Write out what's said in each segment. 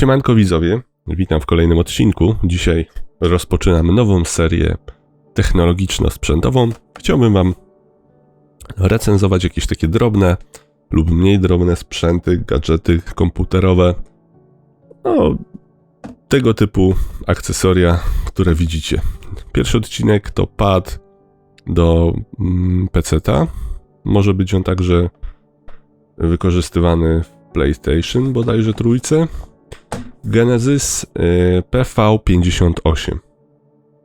Siemanko widzowie, witam w kolejnym odcinku. Dzisiaj rozpoczynamy nową serię technologiczno-sprzętową. Chciałbym wam recenzować jakieś takie drobne lub mniej drobne sprzęty, gadżety komputerowe. No, tego typu akcesoria, które widzicie. Pierwszy odcinek to pad do mm, PC-ta. Może być on także wykorzystywany w PlayStation bodajże trójce. Genesis y, PV58.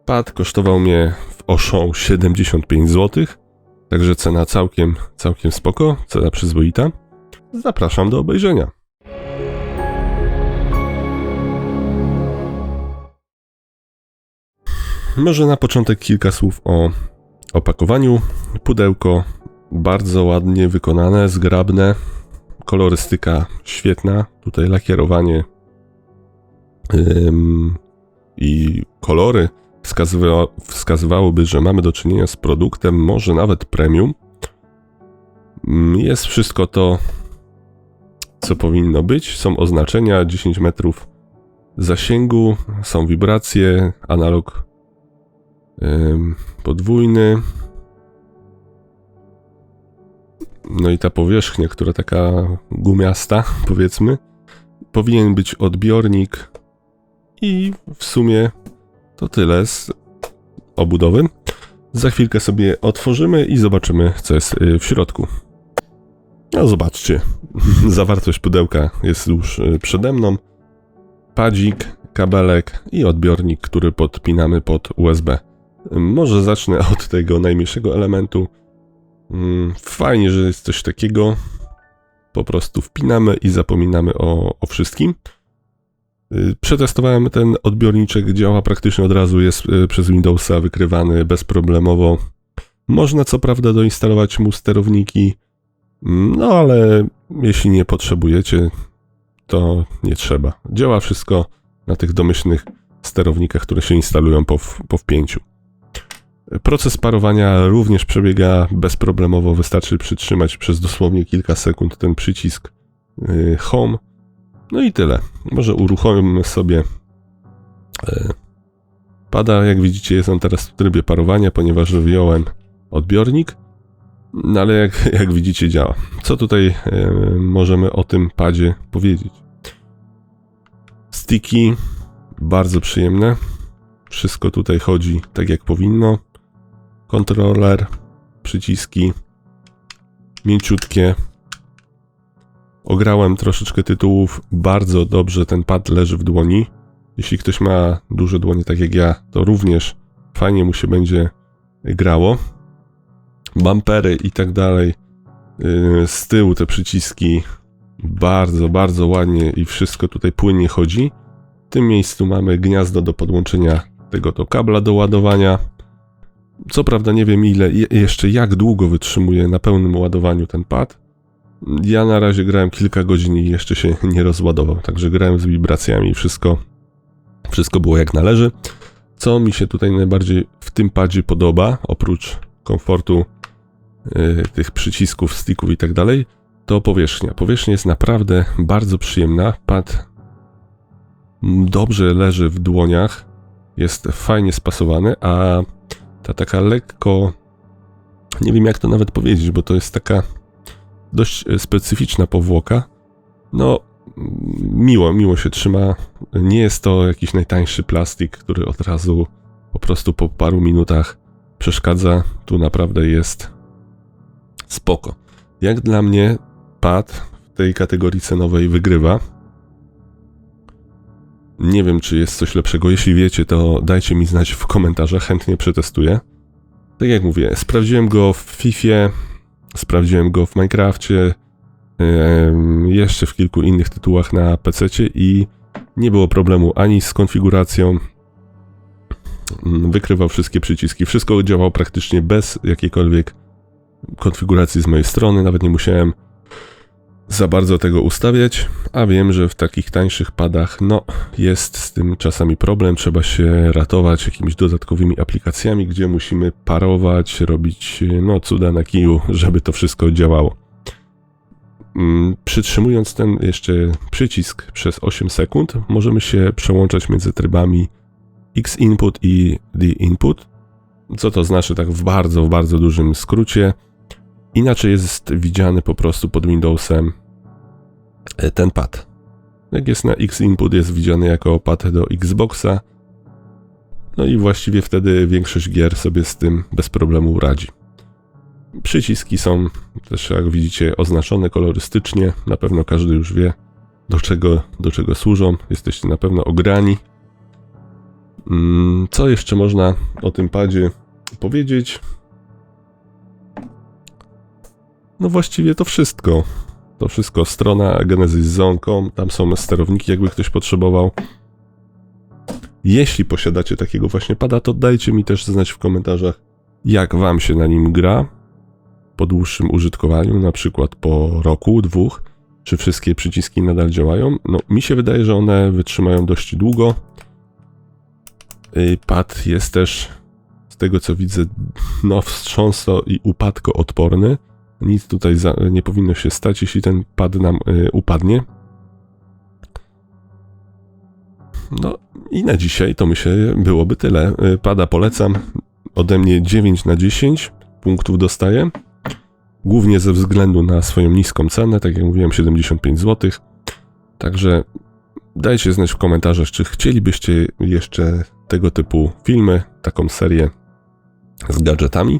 Pad kosztował mnie w Oszą 75 zł, także cena całkiem, całkiem spoko, cena przyzwoita. Zapraszam do obejrzenia. Może na początek kilka słów o opakowaniu. Pudełko bardzo ładnie wykonane, zgrabne, kolorystyka świetna. Tutaj lakierowanie i kolory wskazywa, wskazywałyby, że mamy do czynienia z produktem może nawet premium. Ym, Jest wszystko to, co powinno być. Są oznaczenia 10 metrów zasięgu, są wibracje, analog podwójny. No i ta powierzchnia, która taka gumiasta, powiedzmy, powinien być odbiornik i w sumie to tyle z obudowy. Za chwilkę sobie otworzymy i zobaczymy, co jest y, w środku. No zobaczcie, zawartość pudełka jest już y, przede mną. Padzik, kabelek i odbiornik, który podpinamy pod USB. Może zacznę od tego najmniejszego elementu. Mm, Fajnie, że jest coś takiego. Po prostu wpinamy i zapominamy o, o wszystkim. Y, Przetestowałem ten odbiorniczek, działa praktycznie od razu, jest y, przez Windowsa wykrywany bezproblemowo. Można co prawda doinstalować mu sterowniki, mm, no ale jeśli nie potrzebujecie, to nie trzeba. Działa wszystko na tych domyślnych sterownikach, które się instalują po, po wpięciu. Proces parowania również przebiega bezproblemowo, wystarczy przytrzymać przez dosłownie kilka sekund ten przycisk y, Home. No i tyle. Może uruchomimy sobie e, pada. Jak widzicie, jest on teraz w trybie parowania, ponieważ wyjąłem odbiornik. No ale jak, jak widzicie, działa. Co tutaj e, możemy o tym padzie powiedzieć? Sticky, bardzo przyjemne. Wszystko tutaj chodzi tak jak powinno. Kontroler, przyciski, mięciutkie, Ograłem troszeczkę tytułów. Bardzo dobrze ten pad leży w dłoni. Jeśli ktoś ma duże dłonie, tak jak ja, to również fajnie mu się będzie grało. Bumpery i tak dalej. Yy, Z tyłu te przyciski bardzo, bardzo ładnie i wszystko tutaj płynnie chodzi. W tym miejscu mamy gniazdo do podłączenia tego to kabla do ładowania. Co prawda nie wiem ile, je- jeszcze jak długo wytrzymuje na pełnym ładowaniu ten pad. Ja na razie grałem kilka godzin i jeszcze się nie rozładował, także grałem z wibracjami wszystko, wszystko było jak należy. Co mi się tutaj najbardziej w tym padzie podoba, oprócz komfortu y, tych przycisków, sticków i tak dalej, to powierzchnia. Powierzchnia jest naprawdę bardzo przyjemna. Pad dobrze leży w dłoniach, jest fajnie spasowany, a ta taka lekko, nie wiem jak to nawet powiedzieć, bo to jest taka dość e, specyficzna powłoka. No, miło, miło się trzyma. Nie jest to jakiś najtańszy plastik, który od razu po prostu po paru minutach przeszkadza. Tu naprawdę jest spoko. Jak dla mnie pad w tej kategorii cenowej wygrywa. Nie wiem, czy jest coś lepszego. Jeśli wiecie, to dajcie mi znać w komentarzach, chętnie przetestuję. Tak jak mówię, sprawdziłem go w FIFA, Sprawdziłem go w Minecrafcie, jeszcze w kilku innych tytułach na PC i nie było problemu ani z konfiguracją. Mm, Wykrywał wszystkie przyciski, wszystko działało praktycznie bez jakiejkolwiek konfiguracji z mojej strony, nawet nie musiałem za bardzo tego ustawiać, a wiem, że w takich tańszych padach, no, jest z tym czasami problem, trzeba się ratować jakimiś dodatkowymi aplikacjami, gdzie musimy parować, robić, no, cuda na kiju, żeby to wszystko działało. Mm, Przytrzymując ten jeszcze przycisk przez 8 sekund, możemy się przełączać między trybami X input i D input. Co to znaczy tak w bardzo, w bardzo dużym skrócie? Inaczej jest widziany po prostu pod Windowsem e, ten pad. Jak jest na X input, jest widziany jako pad do Xboxa. No i właściwie wtedy większość gier sobie z tym bez problemu radzi. Przyciski są też, jak widzicie, oznaczone kolorystycznie. Na pewno każdy już wie, do czego, do czego służą. Jesteście na pewno ograni. Mm, Co jeszcze można o tym padzie powiedzieć? No właściwie to wszystko. To wszystko. Strona genesyszone.com, tam są sterowniki, jakby ktoś potrzebował. Jeśli posiadacie takiego właśnie pada, to dajcie mi też znać w komentarzach, jak wam się na nim gra po dłuższym użytkowaniu, na przykład po roku, dwóch, czy wszystkie przyciski nadal działają. No, mi się wydaje, że one wytrzymają dość długo. Y, Pad jest też, z tego co widzę, no wstrząso i upadko odporny. Nic tutaj za, nie powinno się stać, jeśli ten pad nam y, upadnie. No i na dzisiaj to myślę byłoby tyle. Y, Pada polecam. Ode mnie 9 na 10 punktów dostaję. Głównie ze względu na swoją niską cenę, tak jak mówiłem, 75 zł. Także dajcie znać w komentarzach, czy chcielibyście jeszcze tego typu filmy, taką serię z gadżetami.